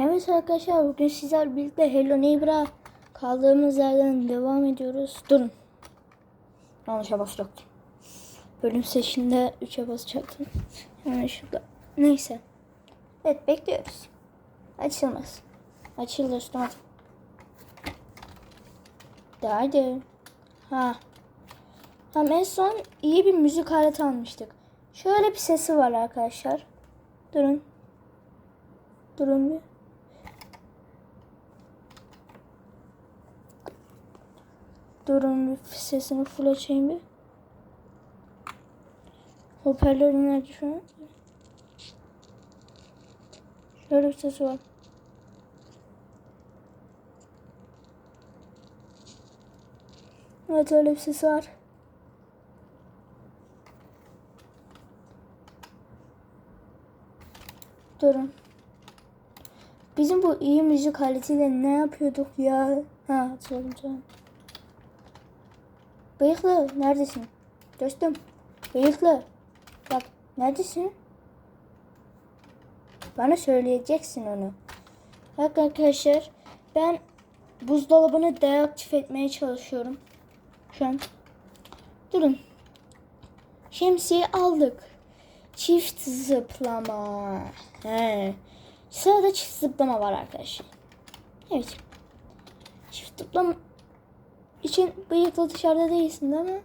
Evet arkadaşlar bugün sizler birlikte Hello Neighbor'a kaldığımız yerden devam ediyoruz. Durun. Yanlışa basacaktım. Bölüm seçiminde 3'e basacaktım. Hemen şurada. Neyse. Evet bekliyoruz. Açılmaz. Açıldı üstüme at. De hadi. Ha. Hem en son iyi bir müzik aleti almıştık. Şöyle bir sesi var arkadaşlar. Durun. Durun bir. Durun sesini full açayım bir. Hoparlör nerede şu an? Şöyle bir sesi var. Evet öyle bir sesi var. Durun. Bizim bu iyi müzik aletiyle ne yapıyorduk ya? Ha hatırladım canım. Bıyıklı neredesin? Dostum. Bıyıklı. Bak neredesin? Bana söyleyeceksin onu. Bak arkadaşlar ben buzdolabını deaktif etmeye çalışıyorum. Şu an. Durun. Şemsiye aldık. Çift zıplama. He. Sırada çift zıplama var arkadaşlar. Evet. Çift zıplama için bıyıklı dışarıda değilsin değil mi?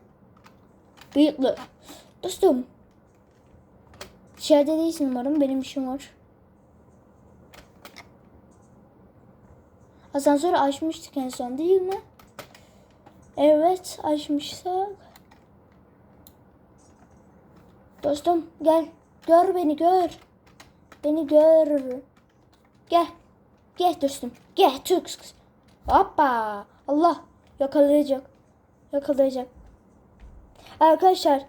Bıyıklı. Dostum. Dışarıda değilsin umarım. Benim işim var. Asansörü açmıştık en son değil mi? Evet açmışsak. Dostum gel. Gör beni gör. Beni gör. Gel. Gel dostum. Gel Türk. Hoppa. Allah. Yakalayacak. Yakalayacak. Arkadaşlar.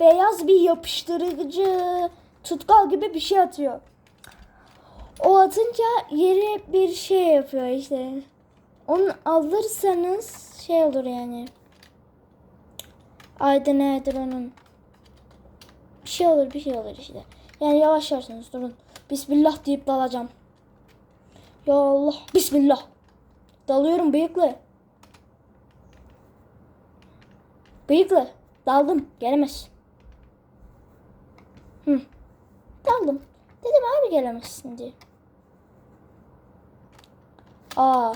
Beyaz bir yapıştırıcı tutkal gibi bir şey atıyor. O atınca yere bir şey yapıyor işte. Onu alırsanız şey olur yani. Ayda nedir onun? Bir şey olur bir şey olur işte. Yani yavaşlarsınız durun. Bismillah deyip dalacağım. Ya Allah. Bismillah. Dalıyorum bıyıklı. Bıyıklı. Daldım. Gelemez. Hı. Daldım. Dedim abi gelemezsin diye. Aa.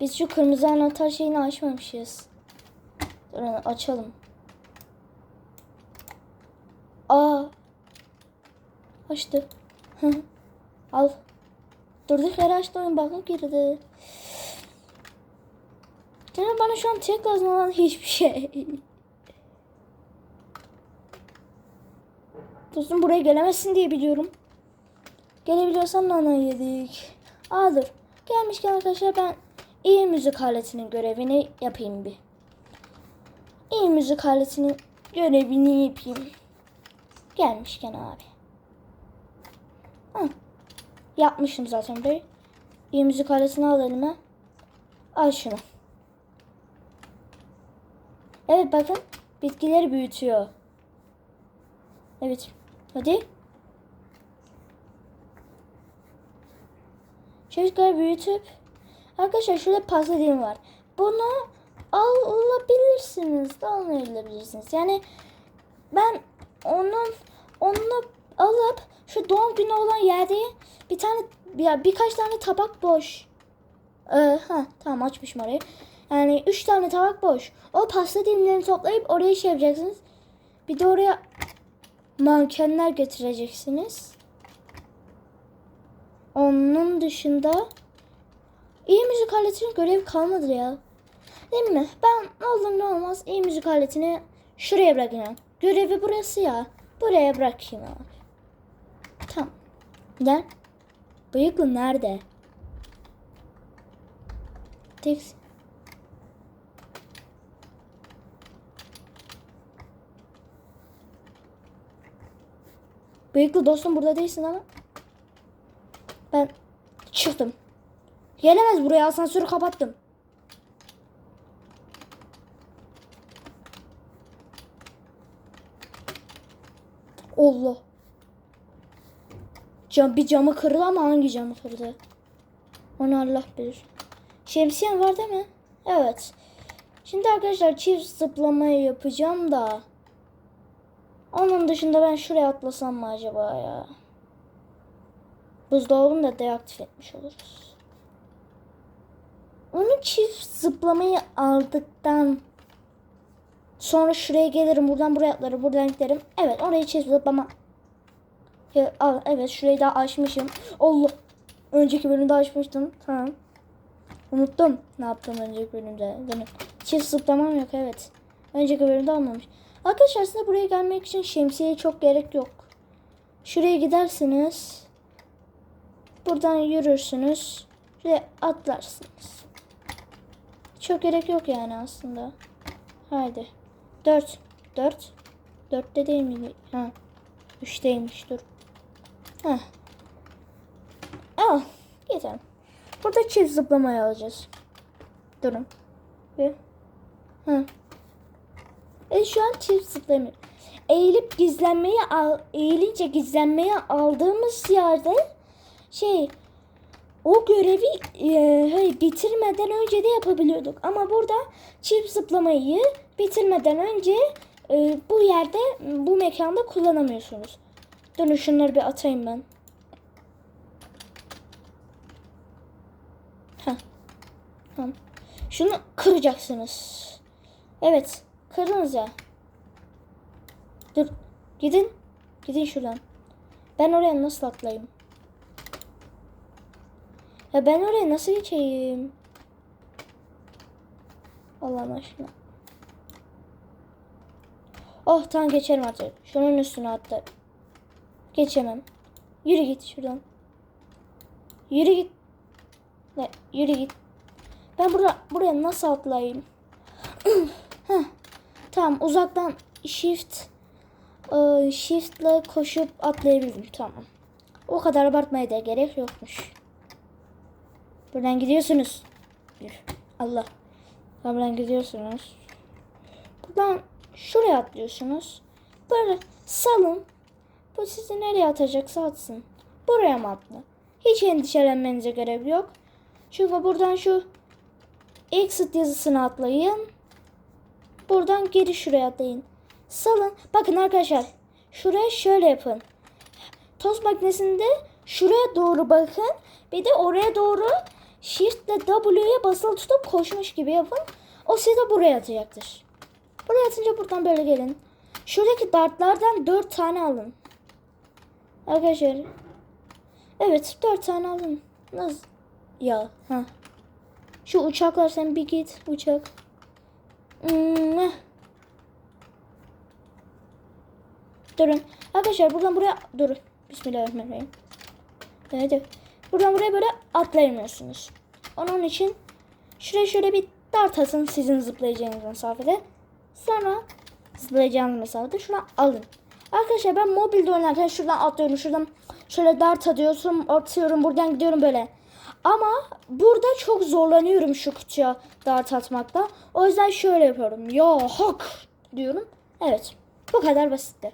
Biz şu kırmızı anahtar şeyini açmamışız. Durun açalım. Aa. Açtı. Al. Durduk yere açtı oyun bakın girdi. Canım bana şu an tek lazım olan hiçbir şey. Dostum buraya gelemezsin diye biliyorum. Gelebiliyorsan nana yedik. Aa dur. Gelmişken arkadaşlar ben iyi müzik aletinin görevini yapayım bir. İyi müzik aletinin görevini yapayım. Gelmişken abi. Hı. Yapmışım zaten burayı. İyi müzik aletini al elime. Al şunu. Evet bakın. Bitkileri büyütüyor. Evet. Hadi. Çocukları büyütüp Arkadaşlar şurada pasta dilim var. Bunu alabilirsiniz de almayabilirsiniz. Yani ben onun onu alıp şu doğum günü olan yerde bir tane ya birkaç tane tabak boş. Ee, ha tamam açmışım orayı. Yani üç tane tabak boş. O pasta dilimlerini toplayıp oraya şey yapacaksınız. Bir de oraya mankenler getireceksiniz. Onun dışında iyi müzik aletinin görevi kalmadı ya. Değil mi? Ben olur ne olmaz iyi müzik aletini şuraya bırakacağım. Görevi burası ya. Buraya bırakayım abi. Tamam. Gel. Bıyıklı nerede? Tek... Bıyıklı dostum burada değilsin ama. Ben çıktım. Gelemez buraya asansörü kapattım. Allah. Cam, bir camı kırdı ama hangi camı kırdı? Onu Allah bilir. Şemsiyen var değil mi? Evet. Şimdi arkadaşlar çift zıplamayı yapacağım da. Onun dışında ben şuraya atlasam mı acaba ya? Buzdolabını da deaktif etmiş oluruz. Onu çift zıplamayı aldıktan sonra şuraya gelirim. Buradan buraya atlarım. Buradan giderim. Evet orayı çift zıplama. Al, evet şurayı da açmışım. Allah. Önceki bölümde açmıştım. Tamam. Unuttum ne yaptım önceki bölümde. Demek çift zıplamam yok evet. Önceki bölümde olmamış. Arkadaşlar size buraya gelmek için şemsiyeye çok gerek yok. Şuraya gidersiniz. Buradan yürürsünüz. Ve atlarsınız. Çok gerek yok yani aslında. Haydi. Dört. Dört. Dörtte değil miydi? Ha. Üçteymiş dur. Heh. Al. Gidelim. Burada çift zıplamayı alacağız. Durun. Bir. Hı. E şu an çift zıplamıyor. Eğilip gizlenmeyi al, eğilince gizlenmeyi aldığımız yerde şey o görevi e, bitirmeden önce de yapabiliyorduk. Ama burada çift zıplamayı bitirmeden önce e, bu yerde bu mekanda kullanamıyorsunuz. Durun şunları bir atayım ben. Heh. Tamam. Şunu kıracaksınız. Evet. Kırınız ya. Dur. Gidin. Gidin şuradan. Ben oraya nasıl atlayayım? Ya ben oraya nasıl geçeyim? Allah aşkına. Oh tamam geçerim artık. Şunun üstüne atla. Geçemem. Yürü git şuradan. Yürü git. Ne? Yürü git. Ben buraya, buraya nasıl atlayayım? Heh. Tamam uzaktan shift e, shiftle koşup atlayabildim. Tamam. O kadar abartmaya da gerek yokmuş. Buradan gidiyorsunuz. Allah. Buradan gidiyorsunuz. Buradan şuraya atlıyorsunuz. Böyle salın. Bu sizi nereye atacaksa atsın. Buraya mı atla? Hiç endişelenmenize gerek yok. Çünkü buradan şu exit yazısını atlayın. Buradan geri şuraya atlayın. Salın. Bakın arkadaşlar. Şuraya şöyle yapın. Toz makinesinde şuraya doğru bakın. Bir de oraya doğru Shift ile W'ye basılı tutup koşmuş gibi yapın. O sizi buraya atacaktır. Buraya atınca buradan böyle gelin. Şuradaki dartlardan 4 tane alın. Arkadaşlar. Evet 4 tane alın. Nasıl? Ya. Ha. Şu uçaklar sen bir git uçak. Hmm. Durun. Arkadaşlar buradan buraya durun. Bismillahirrahmanirrahim. Evet. Buradan buraya böyle atlayamıyorsunuz. Onun için şuraya şöyle bir dart atın sizin zıplayacağınız mesafede. Sonra zıplayacağınız mesafede şuna alın. Arkadaşlar ben mobilde oynarken şuradan atlıyorum. Şuradan şöyle dart atıyorum. Atıyorum. Buradan gidiyorum böyle. Ama burada çok zorlanıyorum şu kutuya dart atmakta. O yüzden şöyle yapıyorum. Ya hak diyorum. Evet. Bu kadar basitti.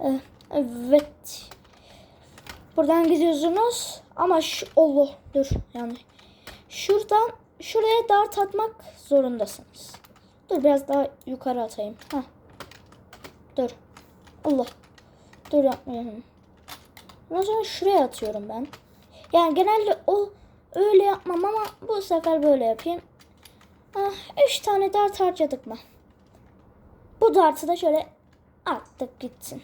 Eh, Evet. Buradan gidiyorsunuz. Ama şu Allah dur yani. Şuradan şuraya dart atmak zorundasınız. Dur biraz daha yukarı atayım. Ha. Dur. Allah. Dur yapmayalım. Ondan sonra şuraya atıyorum ben. Yani genelde o öyle yapmam ama bu sefer böyle yapayım. Ah, üç tane dart harcadık mı? Bu dartı da şöyle attık gitsin.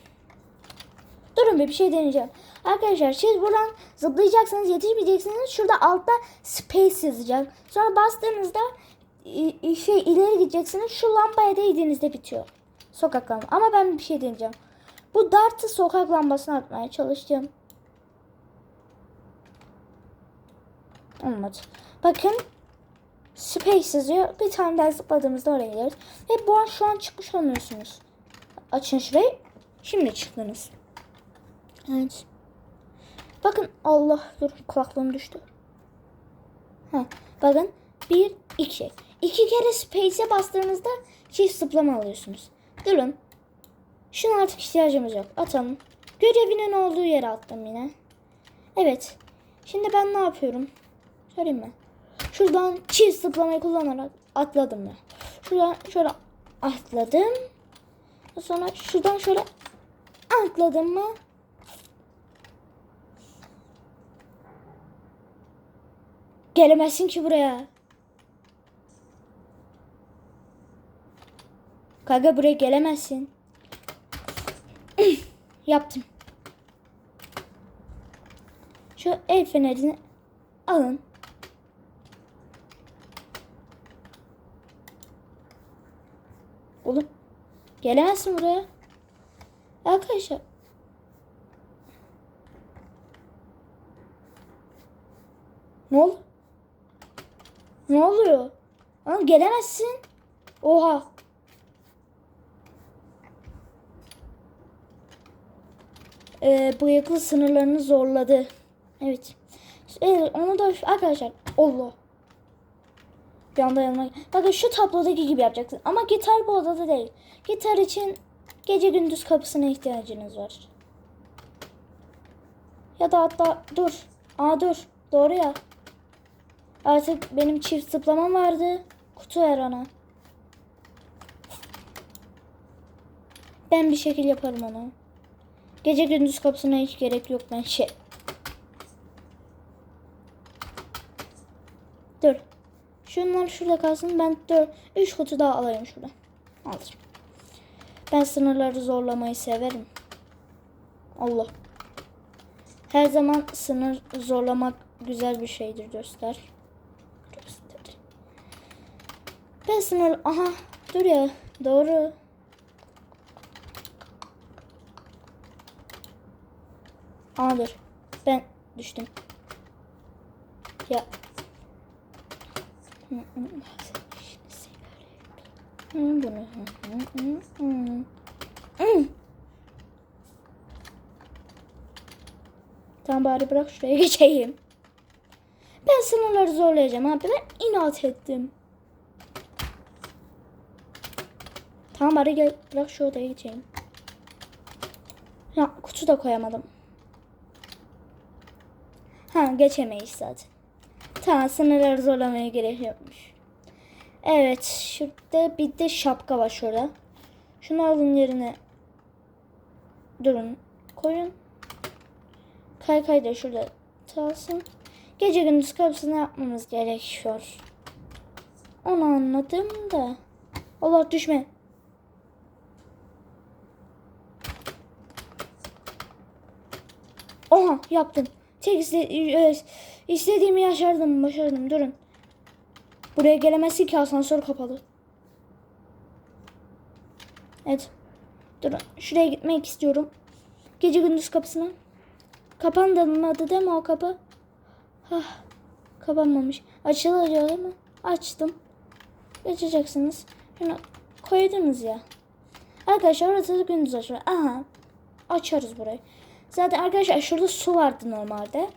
Durun bir şey deneyeceğim. Arkadaşlar siz buradan zıplayacaksınız yetişmeyeceksiniz. Şurada altta space yazacak. Sonra bastığınızda şey ileri gideceksiniz. Şu lambaya değdiğinizde bitiyor. Sokak lambası. Ama ben bir şey deneyeceğim. Bu dartı sokak lambasına atmaya çalışacağım. Olmadı. Bakın space yazıyor. Bir tane daha zıpladığımızda oraya gideriz. Ve bu an şu an çıkmış olmuyorsunuz. Açın şurayı. Şimdi çıktınız. Evet. Bakın Allah dur kulaklığım düştü. Ha, bakın bir iki. İki kere space'e bastığınızda çift zıplama alıyorsunuz. Durun. Şuna artık ihtiyacımız yok. Atalım. Görevinin olduğu yere attım yine. Evet. Şimdi ben ne yapıyorum? Söyleyeyim mi? Şuradan çift zıplamayı kullanarak atladım ya. Şuradan şöyle atladım. Sonra şuradan şöyle atladım mı? Gelemezsin ki buraya. Kanka buraya gelemezsin. Yaptım. Şu el fenerini alın. Oğlum gelemezsin buraya. Arkadaşlar. Ne oldu? Ne oluyor? Oğlum gelemezsin. Oha. Ee, bıyıklı sınırlarını zorladı. Evet. Evet, onu da arkadaşlar Allah. Bir yanıma. Bakın şu tablodaki gibi yapacaksın. Ama gitar bu odada değil. Gitar için gece gündüz kapısına ihtiyacınız var. Ya da hatta dur. Aa dur. Doğru ya. Artık benim çift zıplamam vardı. Kutu ver ona. Ben bir şekil yaparım onu. Gece gündüz kapısına hiç gerek yok ben şey. Dur. Şunlar şurada kalsın. Ben dur. Üç kutu daha alayım şurada. Alırım. Ben sınırları zorlamayı severim. Allah. Her zaman sınır zorlamak güzel bir şeydir göster. Göster. Ben sınır... Aha dur ya. Doğru. Aa dur. Ben düştüm. Ya. Bunu. Tamam bari bırak şuraya geçeyim. Ben sınırları zorlayacağım abi. Ben inat ettim. Tamam bari gel bırak şu odaya geçeyim. Ya kutu da koyamadım. Ha geçemeyiz zaten. Tamam sınırları zorlamaya gerek yokmuş. Evet şurada bir de şapka var şurada. Şunu alın yerine. Durun. Koyun. Kaykay da şurada kalsın. Gece gündüz kapısını yapmamız gerekiyor. Onu anladım da. Allah düşme. Oha yaptım. Tek istediğimi yaşardım, başardım. Durun. Buraya gelemezsin ki asansör kapalı. Evet. Durun. Şuraya gitmek istiyorum. Gece gündüz kapısına. Kapanmadı değil mi o kapı? Hah. Kapanmamış. Açılıyor değil mi? Açtım. Geçeceksiniz. Şunu koydunuz ya. Arkadaşlar orası gündüz açılıyor. Aha. Açarız burayı. Zaten arkadaşlar şurada su vardı normalde.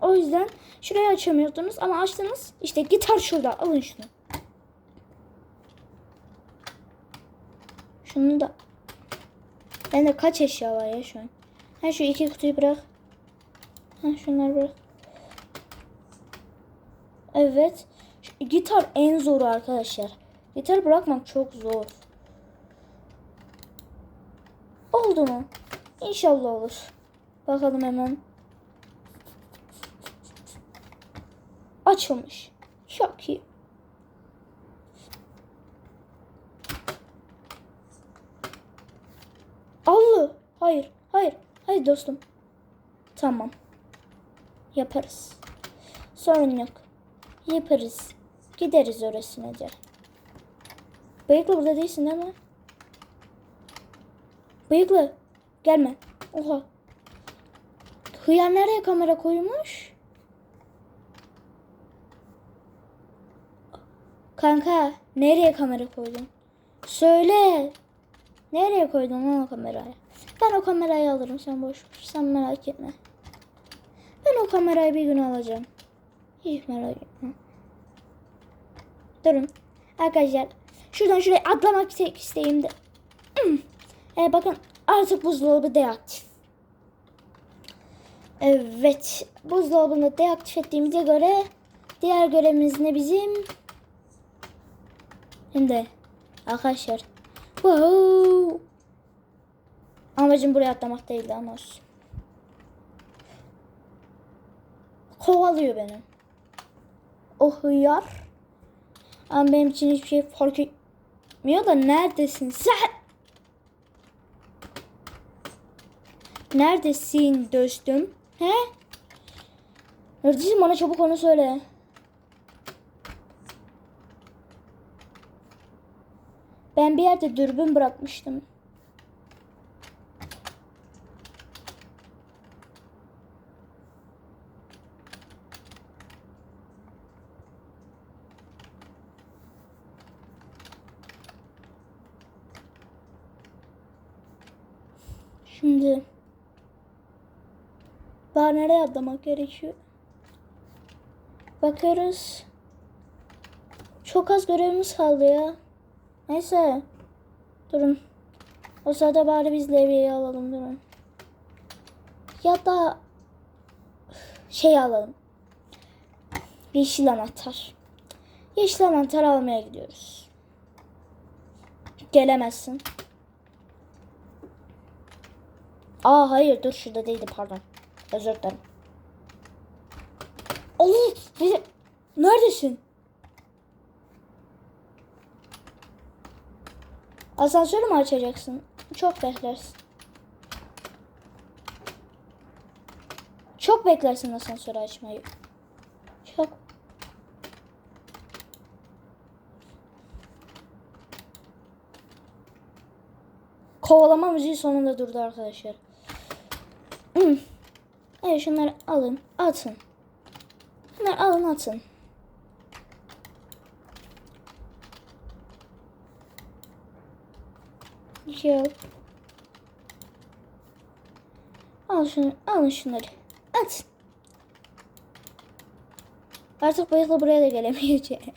O yüzden şurayı açamıyordunuz ama açtınız. İşte gitar şurada. Alın şunu. Şunu da. Bende kaç eşya var ya şu an. Ha şu iki kutuyu bırak. Ha şunları bırak. Evet. Şu gitar en zoru arkadaşlar. Gitar bırakmak çok zor. Oldu mu? İnşallah olur. Bakalım hemen. Açılmış. Çok iyi. Allah. Hayır. Hayır. Hayır dostum. Tamam. Yaparız. Sorun yok. Yaparız. Gideriz orasına da. Bıyıklı burada değilsin değil mi? Bıyıklı. Gelme. Oha. Hıyar nereye kamera koymuş? Kanka nereye kamera koydun? Söyle. Nereye koydun lan o kamerayı? Ben o kamerayı alırım sen boş ver. Sen merak etme. Ben o kamerayı bir gün alacağım. Hiç merak etme. Durun. Arkadaşlar şuradan şuraya atlamak tek isteğim de. Hmm. Ee, bakın artık buzdolabı deaktif. Evet. Buzdolabını deaktif ettiğimize göre diğer görevimiz ne bizim? Şimdi arkadaşlar. Wow. Amacım buraya atlamak değildi ama olsun. Kovalıyor beni. O hıyar. Ama benim için hiçbir şey fark etmiyor da neredesin sen? Neredesin dostum? He? Neredesin bana çabuk onu söyle. Ben bir yerde dürbün bırakmıştım. Şimdi daha nereye atlamak gerekiyor? Bakıyoruz. Çok az görevimiz kaldı ya. Neyse. Durun. O sırada bari biz levyeyi alalım durun. Ya da şey alalım. Yeşil anahtar. Yeşil anahtar almaya gidiyoruz. Gelemezsin. Aa hayır dur şurada değildi pardon. Özür dilerim. Allah! Neredesin? Asansörü mü açacaksın? Çok beklersin. Çok beklersin asansörü açmayı. Çok. Kovalama müziği sonunda durdu arkadaşlar. Hmm. Evet şunları alın. Atın. Şunları alın atın. Yok. Al şunu, alın şunları. At. Artık bıyıklı buraya da gelemeyecek.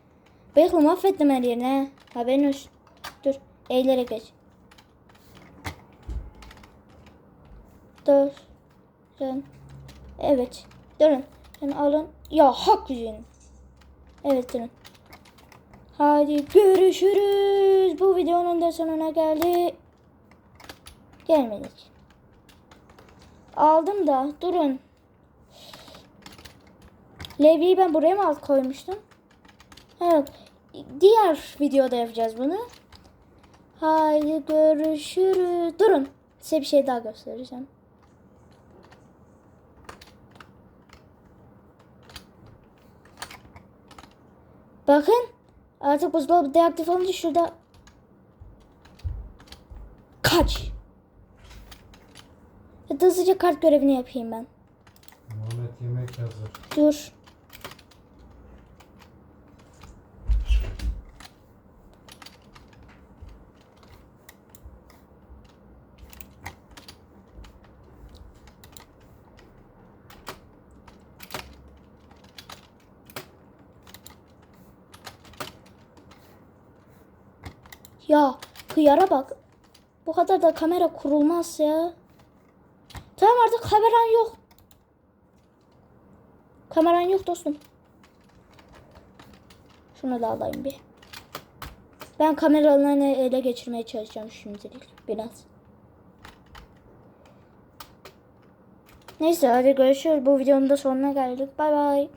Bıyıklı mahvettim her yerini ha. Haberin olsun. Dur. Eğilerek geç. Dur. Dön. Evet. Durun. Sen alın. Ya hak yüzün. Evet durun. Hadi görüşürüz. Bu videonun da sonuna geldi. Gelmedik. Aldım da durun. Levi'yi ben buraya mı alt koymuştum? Evet. Diğer videoda yapacağız bunu. Haydi görüşürüz. Durun. Size bir şey daha göstereceğim. Bakın. Artık buzdolabı deaktif olunca şurada kaç. Hızlıca kart görevini yapayım ben. Muhammed yemek hazır. Dur. Ya hıyara bak. Bu kadar da kamera kurulmaz ya. Tamam artık kameran yok. Kameran yok dostum. Şunu da alayım bir. Ben kameralarını ele geçirmeye çalışacağım şimdilik biraz. Neyse hadi görüşürüz. Bu videonun da sonuna geldik. Bay bay.